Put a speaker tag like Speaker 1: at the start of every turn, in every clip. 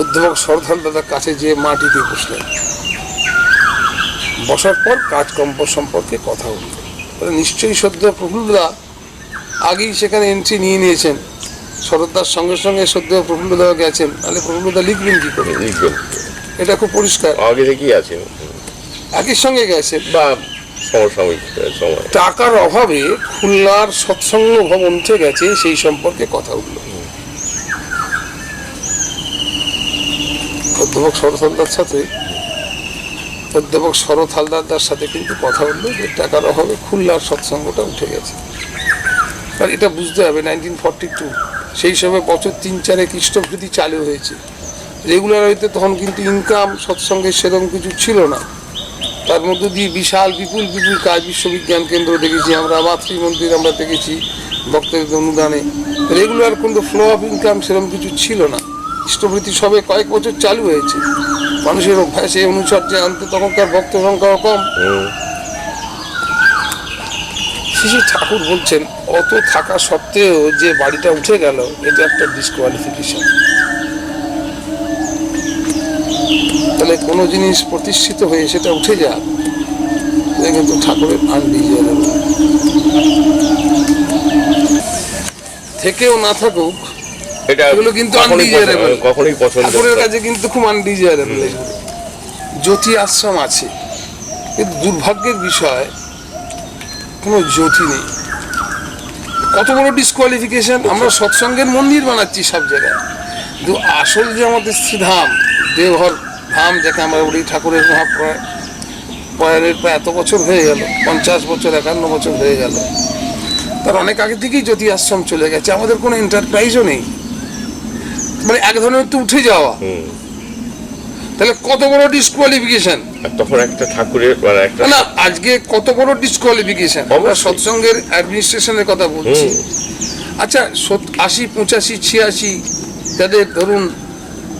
Speaker 1: অধ্যাপক শরৎহাল দাদার কাছে যে মাটিতে বসলেন। বসার পর কাজকর্ম সম্পর্কে কথা উঠল নিশ্চয়ই সদ্য প্রফুল্লদা আগেই সেখানে এন্ট্রি নিয়ে নিয়েছেন। শরৎদার সঙ্গে সঙ্গে সদ্য প্রফুল্লদা গেছেন। তাহলে প্রফুল্লদা লিখবেন কি করে?
Speaker 2: লিখবেন।
Speaker 1: এটা খুব পরিষ্কার।
Speaker 2: আগে থেকেই আছেন
Speaker 1: একই সঙ্গে গেছেন
Speaker 2: বা সমসাময়িক সময়।
Speaker 1: টাকার অভাবে খুলনার সৎসঙ্গ ভবন উঠে গেছে সেই সম্পর্কে কথা উঠল। অধ্যাপক শরৎ হালদার সাথে, অধ্যাপক শরৎ হালদারদার সাথে কিন্তু কথা উঠল যে টাকার অভাবে খুলনার সৎসঙ্গটা উঠে গেছে। আর এটা বুঝতে হবে নাইনটিন ফর্টি টু সেই সময় বছর তিন চারে খ্রিস্টভৃতি চালু হয়েছে। রেগুলার হইতে তখন কিন্তু ইনকাম সৎসঙ্গে সেরকম কিছু ছিল না। তার মধ্যে দিয়ে বিশাল, বিপুল বিপুল কাজ বিশ্ববিজ্ঞান কেন্দ্র দেখেছি আমরা, মাতৃ মন্দির আমরা দেখেছি ভক্তদের অনুদানে। রেগুলার কিন্তু ফ্লো অফ ইনকাম সেরকম কিছু ছিল না। ইষ্টভৃতি সবে কয়েক বছর চালু হয়েছে। মানুষের অভ্যাসে অনুচর্যে আনতে তখনকার ভক্ত সংখ্যাও কম।
Speaker 2: হুম,
Speaker 1: শিশু ঠাকুর বলছেন অত থাকা সত্ত্বেও যে বাড়িটা উঠে গেল এটা একটা ডিসকোয়ালিফিকেশন তাহলে কোনো জিনিস প্রতিষ্ঠিত হয়ে সেটা উঠে যাক কিন্তু ঠাকুরের আনডিজারেবল থেকেও না থাকুক
Speaker 2: এটা
Speaker 1: এগুলো কিন্তু।
Speaker 2: পছন্দ- কখনোই পছন্দ
Speaker 1: ঠাকুরের কাছে কিন্তু খুব আনডিজারেবল জ্যোতি আশ্রম আছে। কিন্তু দুর্ভাগ্যের বিষয় কোনো জ্যোতি নেই। কত বড় ডিসকোয়ালিফিকেশন আমরা সৎসঙ্গের মন্দির বানাচ্ছি সব জায়গায়। কিন্তু আসল যে আমাদের শ্রীধাম দেওঘর ধাম যাকে আমরা বলি ঠাকুরের মহাপ্রয়াণ প্রয়াণের প্রায় এত বছর হয়ে গেল পঞ্চাশ বছর একান্ন বছর হয়ে গেল। তার অনেক আগে থেকেই জ্যোতি আশ্রম চলে গেছে। আমাদের কোনো এন্টারপ্রাইজও নেই। মানে এক ধরনের তো উঠে যাওয়া। তাহলে কত বড় ডিসকোয়ালিফিকেশন
Speaker 2: তখন একটা ঠাকুরের মানে একটা
Speaker 1: না আজকে কত বড় ডিসকোয়ালিফিকেশন আমরা। সৎসঙ্গের অ্যাডমিনিস্ট্রেশনের কথা বলছি। আচ্ছা আশি পঁচাশি ছিয়াশি তাদের ধরুন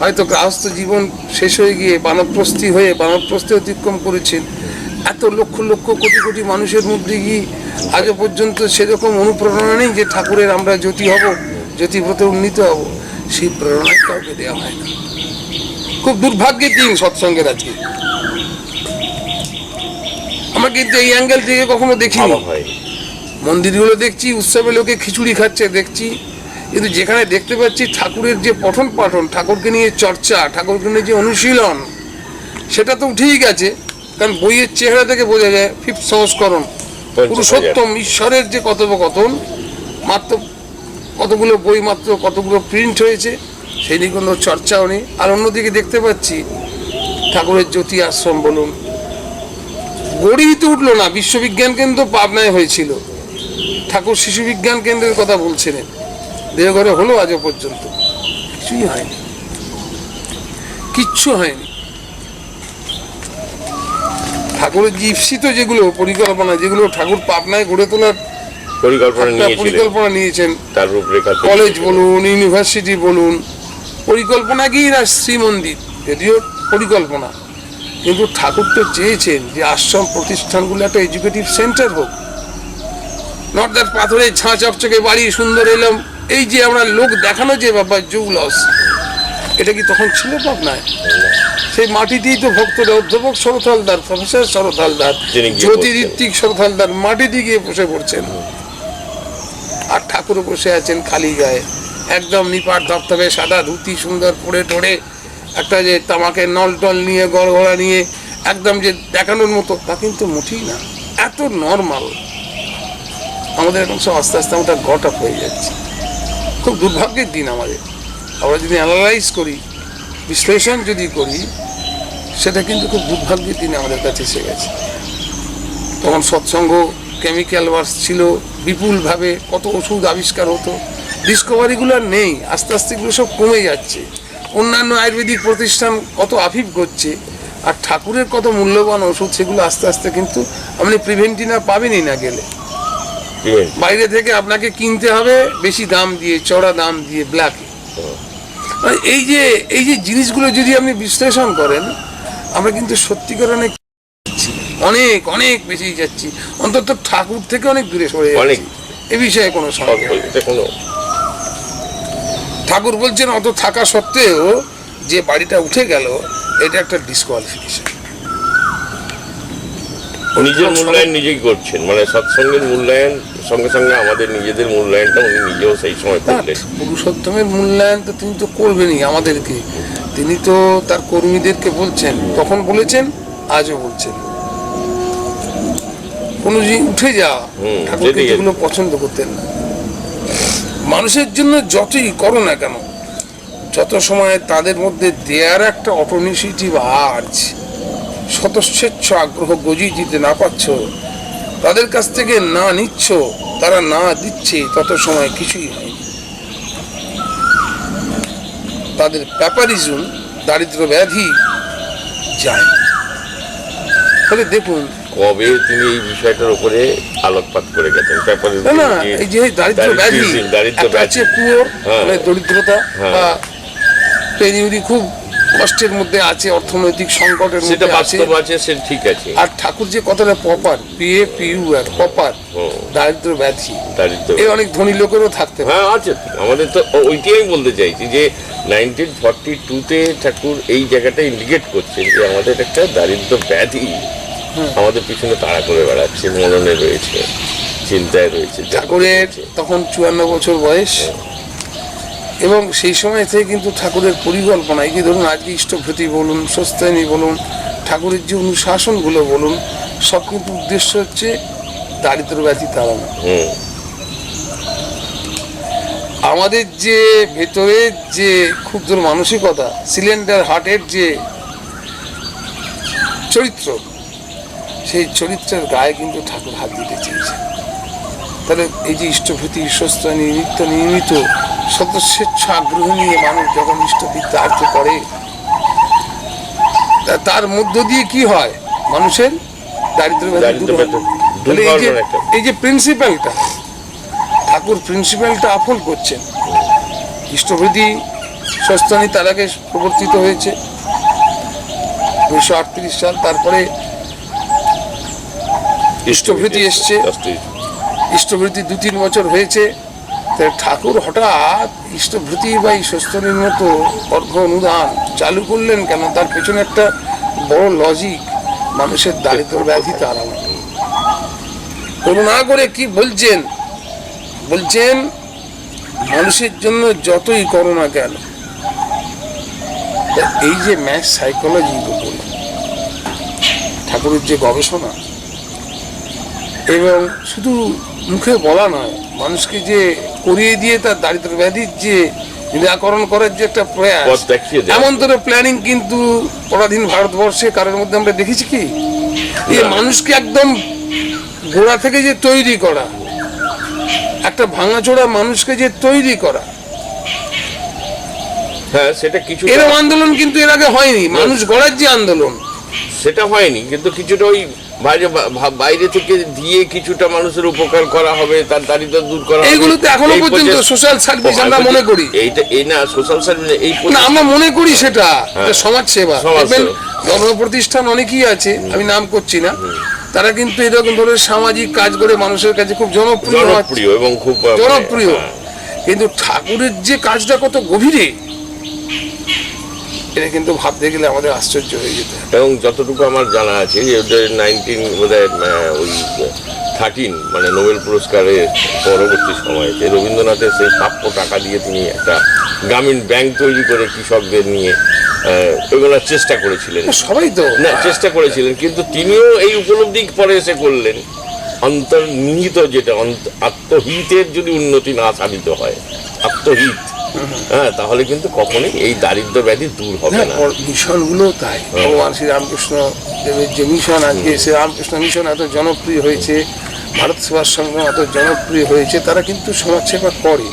Speaker 1: হয়তো গৃহস্থ জীবন শেষ হয়ে গিয়ে বানপ্রস্থি হয়ে বানপ্রস্থি অতিক্রম করেছেন এত লক্ষ লক্ষ কোটি কোটি মানুষের মধ্যে গিয়ে আজও পর্যন্ত সেরকম অনুপ্রেরণা নেই যে ঠাকুরের আমরা জ্যোতি হব জ্যোতিব্রতে উন্নীত হব। সেই প্রেরণা কাউকে দেওয়া হয় না। খুব দুর্ভাগ্যের দিন সৎসঙ্গের আজকে। আমরা কিন্তু এই অ্যাঙ্গেল থেকে কখনো
Speaker 2: হয়।
Speaker 1: মন্দিরগুলো দেখছি উৎসবে লোকে খিচুড়ি খাচ্ছে দেখছি। কিন্তু যেখানে দেখতে পাচ্ছি ঠাকুরের যে পঠন পাঠন ঠাকুরকে নিয়ে চর্চা ঠাকুরকে নিয়ে যে অনুশীলন সেটা তো উঠেই গেছে কারণ বইয়ের চেহারা থেকে বোঝা যায় ফিফথ সংস্করণ পুরুষোত্তম ঈশ্বরের যে কথোপকথন মাত্র কতগুলো বই মাত্র, কতগুলো প্রিন্ট হয়েছে, সেই নিয়ে কোনো চর্চাও নেই। আর অন্যদিকে দেখতে পাচ্ছি, ঠাকুরের জ্যোতি আশ্রম বলুন। গড়েই তো উঠল না, বিশ্ববিজ্ঞান কেন্দ্র পাবনায় হয়েছিল। ঠাকুর শিশু বিজ্ঞান কেন্দ্রের কথা বলছিলেন। দেহঘরে হলো আজও পর্যন্ত। কিছুই হয়নি। কিচ্ছু হয়নি। ঠাকুরের ঈপ্সিত যেগুলো পরিকল্পনা, যেগুলো ঠাকুর পাবনায় গড়ে তোলার
Speaker 2: পরিকল্পনা নিয়েছিলেন।
Speaker 1: পরিকল্পনা নিয়েছেন।
Speaker 2: তার রূপরেখা
Speaker 1: কলেজ বলুন ইউনিভার্সিটি বলুন পরিকল্পনা কি না শ্রীমন্দির যদিও পরিকল্পনা। কিন্তু ঠাকুর তো চেয়েছেন যে আশ্রম প্রতিষ্ঠানগুলো একটা এডুকেটিভ সেন্টার হোক। নট দ্যাট পাথরের ঝাঁ চকচকে বাড়ি সুন্দর এলাম এই যে আমরা লোক দেখানো যে ব্যাপার যুগলস এটা কি তখন ছিল পাবনায়? সেই মাটিতেই তো ভক্তরা অধ্যাপক শরৎ হালদার প্রফেসর শরৎ হালদার জ্যোতিঋত্বিক শরৎ হালদার মাটিতে গিয়ে বসে পড়ছেন। আর ঠাকুর বসে আছেন খালি গায়ে। একদম নিপাট ধপধপে সাদা ধুতি সুন্দর পরে টরে, একটা যে তামাকে নল টল নিয়ে, গড়গড়া নিয়ে, একদম যে দেখানোর মতো, তা কিন্তু মুঠেই না। এত নর্মাল আমাদের এখন সব আস্তে আস্তে আমাদের গট আপ হয়ে যাচ্ছে। খুব দুর্ভাগ্যের দিন আমাদের। আমরা যদি অ্যানালাইজ করি, বিশ্লেষণ যদি করি, সেটা কিন্তু খুব দুর্ভাগ্যের দিন আমাদের কাছে এসে গেছে। তখন সৎসঙ্গ কেমিক্যাল ওয়ার্স ছিল বিপুলভাবে কত ওষুধ আবিষ্কার হতো। ডিসকভারিগুলো আর নেই আস্তে আস্তে এগুলো সব কমে যাচ্ছে। অন্যান্য আয়ুর্বেদিক প্রতিষ্ঠান কত আফিফ করছে আর ঠাকুরের কত মূল্যবান ওষুধ সেগুলো আস্তে আস্তে কিন্তু আপনি প্রিভেন্টিনা পাবেনই না গেলে। বাইরে থেকে আপনাকে কিনতে হবে বেশি দাম দিয়ে চড়া দাম দিয়ে ব্ল্যাকে এই যে এই যে জিনিসগুলো যদি আপনি বিশ্লেষণ করেন আমরা কিন্তু সত্যিকার অনেক। অনেক অনেক বেশি যাচ্ছি। অন্তত ঠাকুর থেকে অনেক দূরে সরে
Speaker 2: অনেক।
Speaker 1: যাচ্ছি এ বিষয়ে কোনো
Speaker 2: কোনো
Speaker 1: ঠাকুর বলছেন অত থাকা সত্ত্বেও যে বাড়িটা উঠে গেল এটা একটা ডিসকোয়ালিফিকেশন
Speaker 2: নিজের মূল্যায়ন নিজেই করছেন মানে সৎসঙ্গের মূল্যায়ন সঙ্গে সঙ্গে আমাদের নিজেদের মূল্যায়নটা উনি নিজেও সেই সময় করলেন।
Speaker 1: পুরুষোত্তমের মূল্যায়ন তো তিনি তো করবেনই আমাদেরকে। তিনি তো তার কর্মীদেরকে বলছেন তখন বলেছেন আজও বলছেন। কোনো যে উঠে যাওয়া ঠাকুর কিন্তু পছন্দ করতেন না। মানুষের জন্য যতই করো না কেন যত সময় তাদের মধ্যে দেয়ার একটা অটোনিসিটিভ আর্জ স্বতঃস্বেচ্ছ আগ্রহ গজিয়ে দিতে না পারছ তাদের কাছ থেকে না নিচ্ছ তারা না দিচ্ছে তত সময় কিছুই হয়নি। তাদের প্যাপারিজম দারিদ্র ব্যাধি যায় ফলে দেখুন
Speaker 2: কবে তিনি এই বিষয়টার উপরে আলোকপাত করে গেছেন? ব্যাপারে
Speaker 1: না না এই যে দারিদ্র ব্যাধি
Speaker 2: দারিদ্র ব্যাধি।
Speaker 1: পুয়োর
Speaker 2: হ্যাঁ।
Speaker 1: মানে দরিদ্রতা
Speaker 2: হ্যাঁ।
Speaker 1: বা পেরিউরি খুব কষ্টের মধ্যে আছে অর্থনৈতিক সংকটের মধ্যে আছে।
Speaker 2: আছে সে ঠিক আছে।
Speaker 1: আর ঠাকুর যে কথাটা pauper P A P U R pauper দারিদ্র ব্যাধি
Speaker 2: দারিদ্র
Speaker 1: এই অনেক ধনী লোকেরও থাকতে
Speaker 2: হ্যাঁ আছে। আমাদের তো ওইটাই আমি বলতে চাইছি যে নাইনটিন ফর্টি টুতে ঠাকুর এই জায়গাটা ইন্ডিকেট করছেন যে আমাদের একটা দারিদ্র ব্যাধি। আমাদের পিছনে তাড়া করে বেড়াচ্ছে মননে রয়েছে চিন্তায় রয়েছে
Speaker 1: ঠাকুরের তখন চুয়ান্ন বছর বয়স। এবং সেই সময় থেকে কিন্তু ঠাকুরের পরিকল্পনা এই ধরুন আজকে ইষ্টভৃতি বলুন স্বস্তায়নী বলুন ঠাকুরের যে অনুশাসনগুলো বলুন সব কিন্তু উদ্দেশ্য হচ্ছে দারিদ্র ব্যাধি তাড়ানো। আমাদের যে ভেতরের যে ক্ষুদ্র মানসিকতা সিলিন্ডার হার্টের যে চরিত্র সেই চরিত্রের গায়ে কিন্তু ঠাকুর হাত দিতে চেয়েছে তাহলে এই যে ইষ্টভূতি ঈশ্বস্তানি নিত্য নিয়মিত স্বতঃস্বেচ্ছ আগ্রহ নিয়ে মানুষ যখন ইষ্টভৃত্তি আর্থ করে তার মধ্য দিয়ে কি হয়? মানুষের দারিদ্র তাহলে এই যে এই যে প্রিন্সিপালটা ঠাকুর প্রিন্সিপালটা আফল করছেন। ইষ্টভৃতি সস্তানি তার আগে প্রবর্তিত হয়েছে। উনিশশো আটত্রিশ সাল তারপরে ইষ্টভৃতি এসছে। ইষ্টভৃতি দু তিন বছর হয়েছে। তা ঠাকুর হঠাৎ ইষ্টভৃতি বা এই সস্তনীর মতো অর্ঘ অনুদান চালু করলেন কেন? তার পেছনে একটা বড় লজিক মানুষের দারিদ্র ব্যাধি তাড়ানো করুণা করে কি বলছেন? বলছেন মানুষের জন্য যতই করো না কেন এই যে ম্যাথ সাইকোলজি বলুন ঠাকুরের যে গবেষণা এবং শুধু মুখে বলা নয় মানুষকে যে করিয়ে দিয়ে তার দারিদ্র ব্যাধির যে নিরাকরণ করার যে একটা প্রয়াস। এমন ধরে প্ল্যানিং কিন্তু পরাধীন ভারতবর্ষে কারোর মধ্যে আমরা দেখেছি কি? যে মানুষকে একদম গোড়া থেকে যে তৈরি করা একটা ভাঙাচোড়া মানুষকে যে তৈরি করা।
Speaker 2: হ্যাঁ সেটা কিছু
Speaker 1: এরকম আন্দোলন কিন্তু এর আগে হয়নি। মানুষ গড়ার যে আন্দোলন।
Speaker 2: সেটা হয়নি কিন্তু কিছুটা ওই বাইরে বাইরে থেকে দিয়ে কিছুটা মানুষের উপকার করা হবে তার দারিদ্র দূর করা।
Speaker 1: এইগুলো তো
Speaker 2: এখনও
Speaker 1: পর্যন্ত সোশ্যাল সার্ভিস আমরা মনে করি।
Speaker 2: এইটা এই না সোশ্যাল সার্ভিস এই
Speaker 1: না আমরা মনে করি সেটা
Speaker 2: হ্যাঁ।
Speaker 1: সমাজ সেবা। প্রতিষ্ঠান অনেকই আছে আমি নাম করছি না তারা কিন্তু এরকম ধরনের সামাজিক কাজ করে মানুষের কাছে খুব জনপ্রিয়
Speaker 2: জনপ্রিয় এবং খুব
Speaker 1: জনপ্রিয়।
Speaker 2: হ্যাঁ।
Speaker 1: কিন্তু ঠাকুরের যে কাজটা কত গভীরে এটা কিন্তু ভাবতে গেলে আমাদের আশ্চর্য হয়ে যেত
Speaker 2: এবং যতটুকু আমার জানা আছে যে ওদের নাইনটিন বোধহয় ওই থার্টিন মানে নোবেল পুরস্কারের পরবর্তী সময়তে রবীন্দ্রনাথের সেই প্রাপ্য টাকা দিয়ে তিনি একটা গ্রামীণ ব্যাংক তৈরি করে কৃষকদের নিয়ে এগুলোর চেষ্টা করেছিলেন।
Speaker 1: সবাই তো।
Speaker 2: না চেষ্টা করেছিলেন কিন্তু তিনিও এই উপলব্ধি পরে এসে করলেন। অন্তর্নিহিত যেটা আত্মহিতের যদি উন্নতি না সাধিত হয় আত্মহিত। হ্যাঁ তাহলে কিন্তু কখনোই এই দারিদ্র ব্যাধি দূর হবে
Speaker 1: হ্যাঁ
Speaker 2: না।
Speaker 1: মিশনগুলো তাই। ভগবান শ্রী রামকৃষ্ণ দেবের যে মিশন আজকে শ্রী রামকৃষ্ণ মিশন এত জনপ্রিয় হয়েছে ভারত সেবার সংগ্রাম এত জনপ্রিয় হয়েছে তারা কিন্তু সমাজ সেবা করে।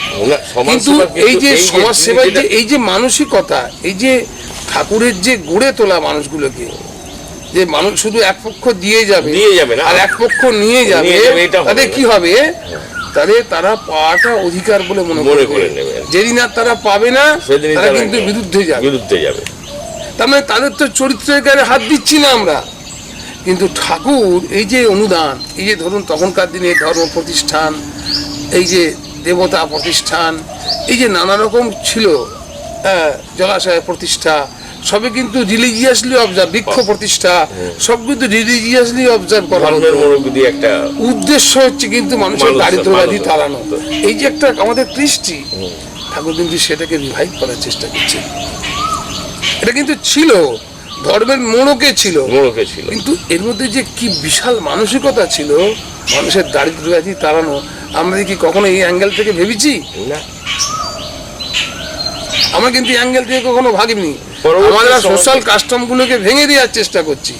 Speaker 1: কিন্তু এই যে
Speaker 2: তিনি
Speaker 1: সমাজ সেবার যে এই যে মানসিকতা এই যে ঠাকুরের যে গড়ে তোলা মানুষগুলোকে যে মানুষ শুধু এক পক্ষ দিয়ে যাবে
Speaker 2: দিয়ে যাবে না।
Speaker 1: আর এক পক্ষ নিয়ে যাবে তাদের কি হবে? তাদের তারা পাওয়াটা অধিকার বলে মনে
Speaker 2: করে। নেবে।
Speaker 1: যেদিন আর তারা পাবে না তারা কিন্তু বিরুদ্ধে যাবে।
Speaker 2: বিরুদ্ধে যাবে।
Speaker 1: তার মানে তাদের তো চরিত্রের গায়ে হাত দিচ্ছি না আমরা। কিন্তু ঠাকুর এই যে অনুদান এই যে ধরুন তখনকার দিনে ধর্ম প্রতিষ্ঠান এই যে দেবতা প্রতিষ্ঠান এই যে নানা রকম ছিল জলাশয় প্রতিষ্ঠা সবে কিন্তু রিলিজিয়াসলি অবজার্ভ বৃক্ষ প্রতিষ্ঠা সব কিন্তু রিলিজিয়াসলি অবজার্ভ করা
Speaker 2: একটা
Speaker 1: উদ্দেশ্য হচ্ছে কিন্তু মানুষের
Speaker 2: মানুষের
Speaker 1: দারিদ্র তাড়ানো। এই যে একটা আমাদের কৃষ্টি ঠাকুর কিন্তু সেটাকে রিভাইভ করার চেষ্টা করছে। এটা কিন্তু ছিল ধর্মের মোড়কে ছিল।
Speaker 2: মোড়কে ছিল।
Speaker 1: কিন্তু এর মধ্যে যে কি বিশাল মানসিকতা ছিল মানুষের দারিদ্র ব্যাধি তাড়ানো আমরা কি কখনো এই অ্যাঙ্গেল থেকে ভেবেছি?
Speaker 2: না।
Speaker 1: আমরা কিন্তু অ্যাঙ্গেল থেকে কখনো
Speaker 2: পরবর্তী
Speaker 1: আমরা সোশ্যাল কাস্টম গুলোকে ভেঙে দেওয়ার চেষ্টা করছি।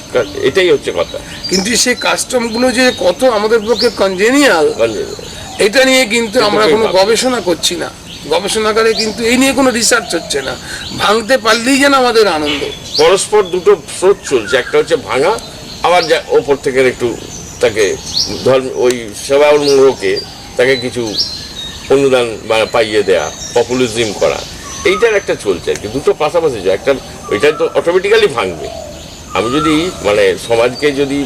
Speaker 2: এটাই হচ্ছে কথা।
Speaker 1: কিন্তু সেই কাস্টমগুলো যে কত আমাদের পক্ষে কনজেনিয়াল এটা নিয়ে কিন্তু আমরা কোনো গবেষণা করছি না। গবেষণাগারে কিন্তু এই নিয়ে কোনো রিসার্চ হচ্ছে না। ভাঙতে পারলেই যেন আমাদের আনন্দ।
Speaker 2: পরস্পর দুটো স্রোত চলছে। একটা হচ্ছে ভাঙা আবার যা ওপর থেকে একটু তাকে ধর্ম ওই সেবা মোড়কে তাকে কিছু অনুদান বা পাইয়ে দেয়া পপুলিজম করা। এইটার একটা চলছে আর কি দুটো পাশাপাশি একটা ওইটা তো অটোমেটিক্যালি ভাঙবে। আমি যদি মানে সমাজকে যদি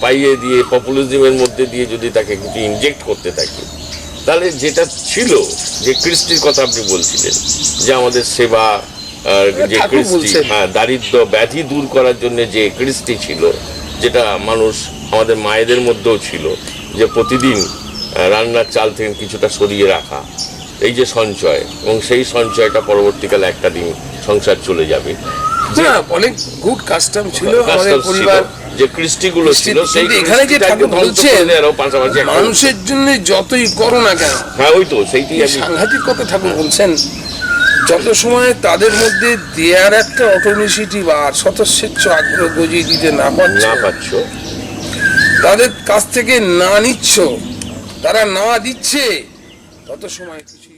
Speaker 2: পাইয়ে দিয়ে পপুলিজমের মধ্যে দিয়ে যদি তাকে কিছু ইনজেক্ট করতে থাকি তাহলে যেটা ছিল যে কৃষ্টির কথা আপনি বলছিলেন যে আমাদের সেবা যে কৃষ্টি হ্যাঁ দারিদ্র ব্যাধি দূর করার জন্য যে কৃষ্টি ছিল যেটা মানুষ আমাদের মায়েদের মধ্যেও ছিল যে প্রতিদিন রান্নার চাল থেকে কিছুটা সরিয়ে রাখা এই যে সঞ্চয় এবং সেই সঞ্চয়টা পরবর্তীকালে একটা দিন সংসার চলে যাবে।
Speaker 1: অনেক গুড কাস্টম ছিল আমাদের পরিবার
Speaker 2: যে কৃষ্টিগুলো ছিল সেই
Speaker 1: এখানে যে ঠাকুর বলছেন,
Speaker 2: পাশাপাশি
Speaker 1: মানুষের জন্য যতই করো না কেন
Speaker 2: হ্যাঁ ওই তো সেইটি
Speaker 1: সাংঘাতিক কথা ঠাকুর বলছেন যত সময় তাদের মধ্যে দেয়ার একটা অটোনিসিটি বা স্বতঃস্বেচ্ছ আগ্রহ গজিয়ে দিতে না পারছ
Speaker 2: না পাচ্ছ
Speaker 1: তাদের কাছ থেকে না নিচ্ছ তারা না দিচ্ছে তত সময় কিছুই